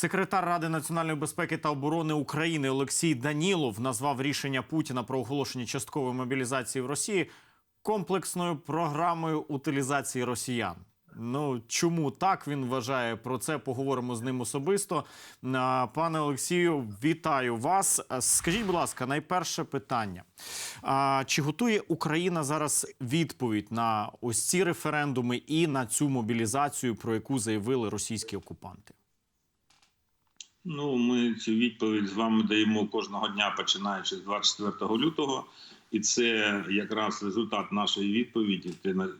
Секретар Ради національної безпеки та оборони України Олексій Данілов назвав рішення Путіна про оголошення часткової мобілізації в Росії комплексною програмою утилізації росіян. Ну чому так він вважає? Про це поговоримо з ним особисто. Пане Олексію, вітаю вас. Скажіть, будь ласка, найперше питання: чи готує Україна зараз відповідь на ось ці референдуми і на цю мобілізацію, про яку заявили російські окупанти? Ну, ми цю відповідь з вами даємо кожного дня, починаючи з 24 лютого, і це якраз результат нашої відповіді.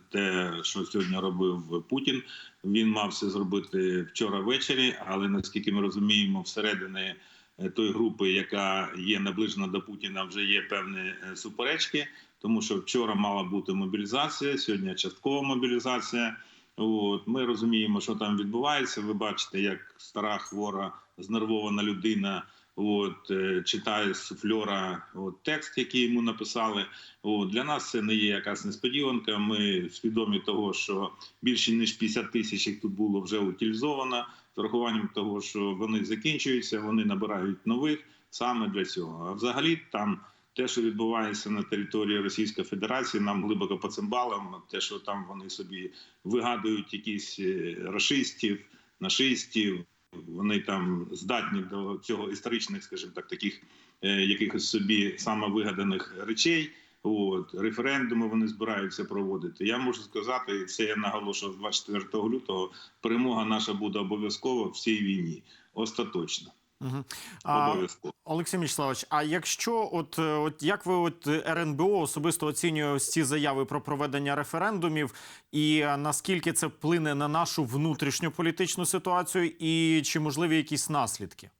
Те, що сьогодні робив Путін. Він мав це зробити вчора ввечері, але наскільки ми розуміємо, всередині е, тої групи, яка є наближена до Путіна, вже є певні е, суперечки, тому що вчора мала бути мобілізація, сьогодні часткова мобілізація. От ми розуміємо, що там відбувається. Ви бачите, як стара хвора знервована людина. От е, читає суфльора от, текст, який йому написали. От, для нас це не є якась несподіванка. Ми свідомі того, що більше ніж 50 тисяч їх тут було вже утилізовано. З урахуванням того, що вони закінчуються, вони набирають нових саме для цього. А взагалі там те, що відбувається на території Російської Федерації, нам глибоко по цимбалам. Те, що там вони собі вигадують якісь е, рашистів, нашистів. Вони там здатні до цього історичних, скажімо так, таких е, якихось собі самовигаданих речей. От референдуми вони збираються проводити. Я можу сказати, і це я наголошував 24 лютого. Перемога наша буде обов'язково в цій війні. Остаточно, Угу. А. Олексій Мічславович, а якщо от, е, от як ви от е, РНБО особисто оцінює ось ці заяви про проведення референдумів, і е, наскільки це вплине на нашу внутрішню політичну ситуацію, і чи можливі якісь наслідки?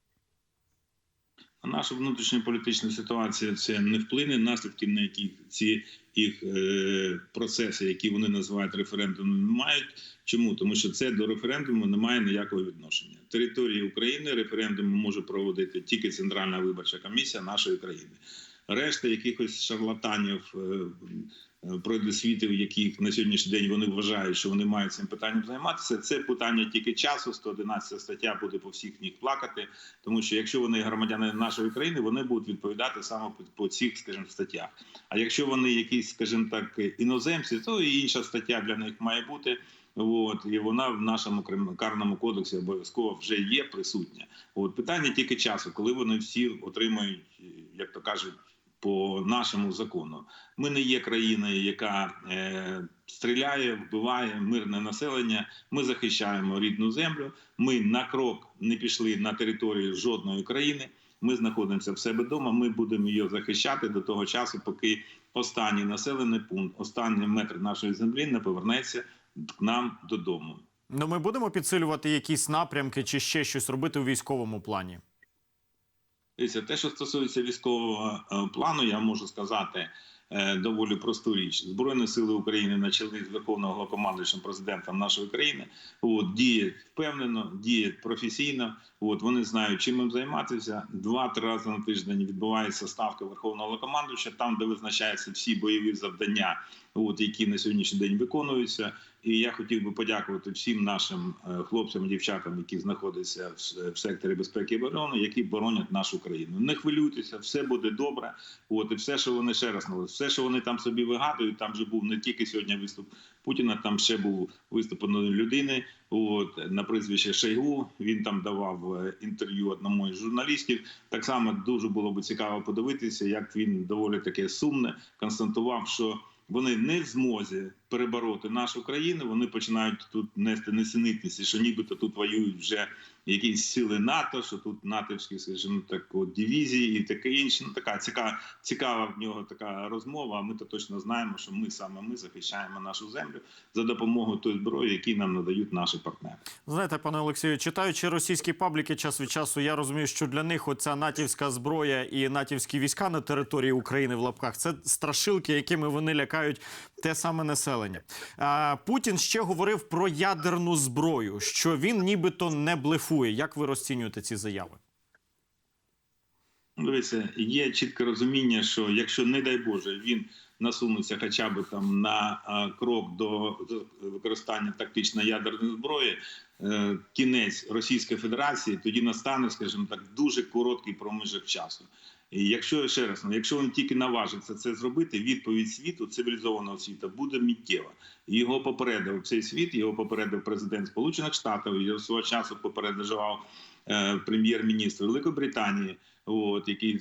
Наша внутрішня політична ситуація це не вплине наслідків, на які ці їх е, процеси, які вони називають референдумом, не мають. Чому? Тому що це до референдуму не має ніякого відношення. Території України референдум може проводити тільки Центральна виборча комісія нашої країни. Решта якихось шарлатанів, е, е, пройдосвітів, яких на сьогоднішній день вони вважають, що вони мають цим питанням займатися. Це питання тільки часу. 111 стаття буде по всіх них плакати. Тому що якщо вони громадяни нашої країни, вони будуть відповідати саме по- цих, скажімо, статтях. А якщо вони якісь, скажімо так, іноземці, то і інша стаття для них має бути. От і вона в нашому карному кодексі обов'язково вже є присутня. От питання тільки часу, коли вони всі отримають, як то кажуть, по нашому закону. Ми не є країною, яка е, стріляє, вбиває мирне населення. Ми захищаємо рідну землю. Ми на крок не пішли на територію жодної країни. Ми знаходимося в себе вдома. Ми будемо її захищати до того часу, поки останній населений пункт, останній метр нашої землі не повернеться к нам додому. Ну, ми будемо підсилювати якісь напрямки чи ще щось робити у військовому плані? Те, що стосується військового е, плану, я можу сказати доволі просту річ. Збройні сили України на чолі з верховного головнокомандуючим президентом нашої країни от, діють впевнено, діють професійно. От вони знають, чим їм займатися. Два-три рази на тиждень відбувається ставка верховного головнокомандуюча, там, де визначаються всі бойові завдання, от які на сьогоднішній день виконуються. І я хотів би подякувати всім нашим е, хлопцям і дівчатам, які знаходяться в секторі безпеки і оборони, які боронять нашу країну. Не хвилюйтеся, все буде добре. От і все, що вони ще раз все, що вони там собі вигадують, там же був не тільки сьогодні виступ Путіна, там ще був виступ одної людини. От на прізвище Шойгу. Він там давав е, інтерв'ю одному із журналістів. Так само дуже було би цікаво подивитися, як він доволі таке сумне констатував, що вони не в змозі перебороти нашу країну. Вони починають тут нести несенітниці, що нібито тут воюють вже якісь сили НАТО, що тут натовські, скажімо так, от, дивізії і таке інше. Ну така цікава, цікава в нього така розмова. А ми то точно знаємо, що ми саме ми захищаємо нашу землю за допомогою тої зброї, які нам надають наші партнери. Знаєте, пане Олексію, читаючи російські пабліки час від часу, я розумію, що для них оця натівська зброя і натівські війська на території України в лапках це страшилки, якими вони лякають те саме населення. А, Путін ще говорив про ядерну зброю, що він нібито не блефує. Як ви розцінюєте ці заяви? Ну, Дивіться, є чітке розуміння, що якщо, не дай Боже, він насунуться хоча б там на крок до використання тактичної ядерної зброї, е, кінець Російської Федерації, тоді настане, скажімо так, дуже короткий проміжок часу. І якщо ще раз, ну, якщо він тільки наважиться це зробити, відповідь світу, цивілізованого світу, буде миттєва. Його попередив цей світ, його попередив президент Сполучених Штатів, його свого часу попереджав е, прем'єр-міністр Великої Британії. От який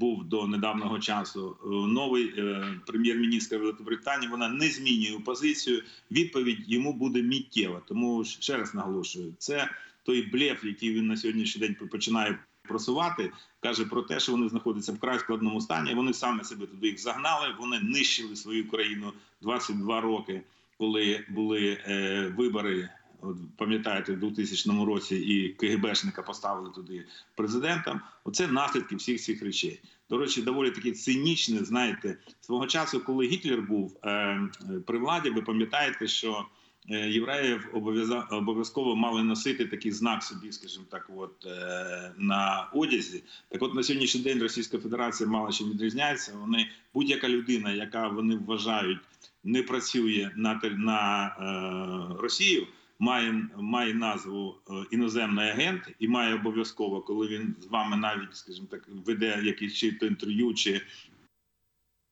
був до недавнього часу Е, новий е, прем'єр-міністр Великобританії. Вона не змінює позицію. Відповідь йому буде миттєва. Тому ще раз наголошую, це той блеф, який він на сьогоднішній день починає просувати, каже про те, що вони знаходяться в край складному стані. Вони саме себе туди їх загнали. Вони нищили свою країну 22 роки, коли були е, вибори. Пам'ятаєте, в 2000 році і КГБшника поставили туди президентом. Оце наслідки всіх цих речей. До речі, доволі таки цинічне. Знаєте, свого часу, коли Гітлер був е, при владі, ви пам'ятаєте, що е, євреїв обов'язково мали носити такий знак собі, скажімо так, от е, на одязі. Так, от на сьогоднішній день Російська Федерація мало чим відрізняється. Вони будь-яка людина, яка вони вважають не працює на на е, Росію. Має має назву е, іноземний агент і має обов'язково, коли він з вами навіть, скажімо так, веде якісь чи то інтерв'ю чи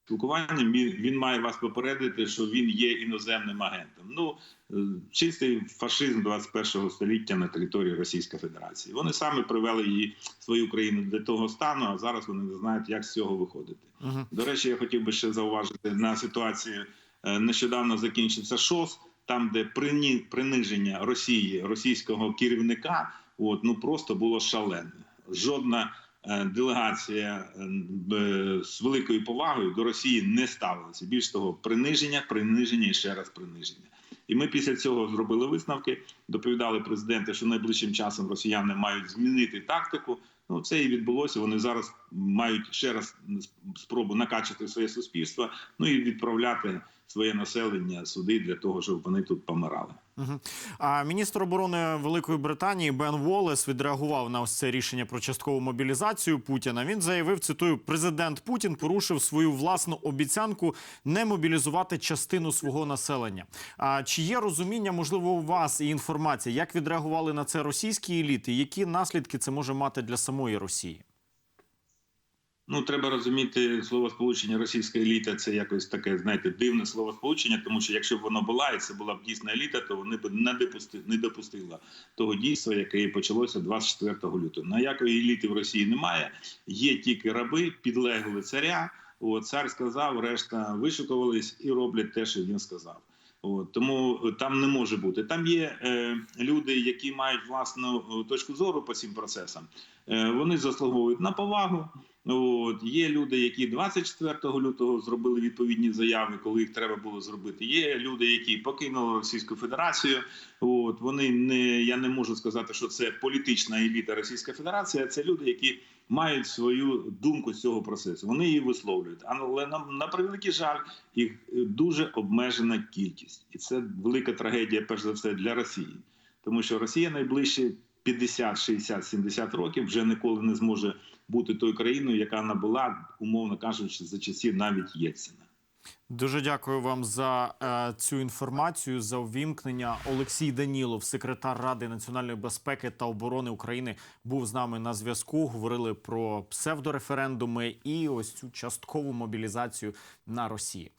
спілкування. Він, він має вас попередити, що він є іноземним агентом. Ну е, чистий фашизм 21 століття на території Російської Федерації. Вони саме привели її свою країну до того стану, а зараз вони не знають, як з цього виходити. Мгм. До речі, я хотів би ще зауважити на ситуацію. е, Нещодавно закінчився ШОС, там, де приниження Росії, російського керівника, от ну просто було шалене. Жодна е, делегація е, з великою повагою до Росії не ставилася. Більш того, приниження, приниження і ще раз приниження. І ми після цього зробили висновки, доповідали президенту, що найближчим часом росіяни мають змінити тактику. Ну це і відбулося. Вони зараз мають ще раз спробу накачати своє суспільство, ну і відправляти своє населення сюди для того, щоб вони тут помирали. А міністр оборони Великої Британії Бен Волес відреагував на ось це рішення про часткову мобілізацію Путіна. Він заявив: цитую: президент Путін порушив свою власну обіцянку не мобілізувати частину свого населення. А чи є розуміння, можливо, у вас і інформація, як відреагували на це російські еліти? Які наслідки це може мати для самої Росії? Ну, треба розуміти слово сполучення російська еліта. Це якось таке, знаєте, дивне слово сполучення, тому що якщо б воно була і це була б дійсна еліта, то вони б не допусти, не допустила того дійства, яке почалося 24 лютого. На якої еліти в Росії немає. Є тільки раби, підлегли царя. От цар сказав, решта вишукувались і роблять те, що він сказав. От, тому е, там не може бути. Там є е, люди, які мають власну е, точку зору по цим процесам. Е, вони заслуговують на повагу. От є люди, які 24 лютого зробили відповідні заяви, коли їх треба було зробити. Є люди, які покинули Російську Федерацію. От вони не я не можу сказати, що це політична еліта Російської Федерації. Це люди, які мають свою думку з цього процесу. Вони її висловлюють. Але на, на превеликий жаль, їх дуже обмежена кількість, і це велика трагедія, перш за все, для Росії, тому що Росія найближчі 50, 60, 70 років вже ніколи не зможе бути тою країною, яка набула, умовно кажучи, за часів навіть Єльцина. Дуже дякую вам за е, цю інформацію за увімкнення. Олексій Данілов, секретар Ради національної безпеки та оборони України, був з нами на зв'язку. Говорили про псевдореферендуми і ось цю часткову мобілізацію на Росії.